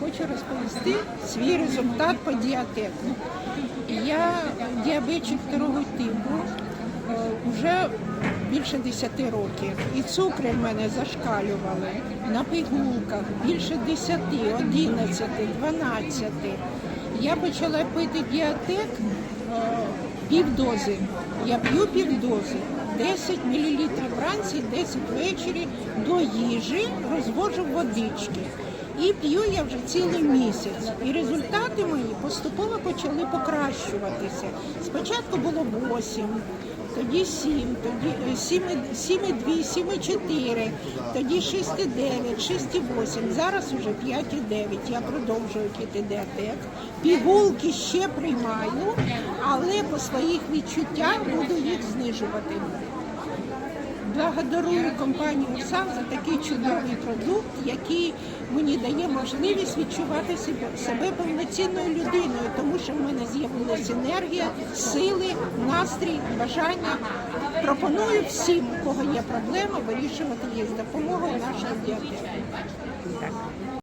хочу розповісти свій результат по діатеку. Я діабетчик второго типу е, вже більше 10 років. І цукри в мене зашкалювали на пігулках більше 10, 11, 12. Я почала пити діатек е, півдози. Я п'ю півдози. 10 мл вранці, 10 ввечері до їжі розводжу водички. І п'ю я вже цілий місяць. І результати мої поступово почали покращуватися. Спочатку було 8, тоді 7, тоді е, 7, 7,2, 7,4, тоді 6,9, 6,8, зараз уже 5,9. Я продовжую піти діатек. Пігулки ще приймаю, але по своїх відчуттях буду їх знижувати. Благодарую компанію «Сам» за такий чудовий продукт, який мені дає можливість відчувати себе, повноцінною людиною, тому що в мене з'явилася енергія, сили, настрій, бажання. Пропоную всім, у кого є проблема, вирішувати їх з допомогою нашого діабету.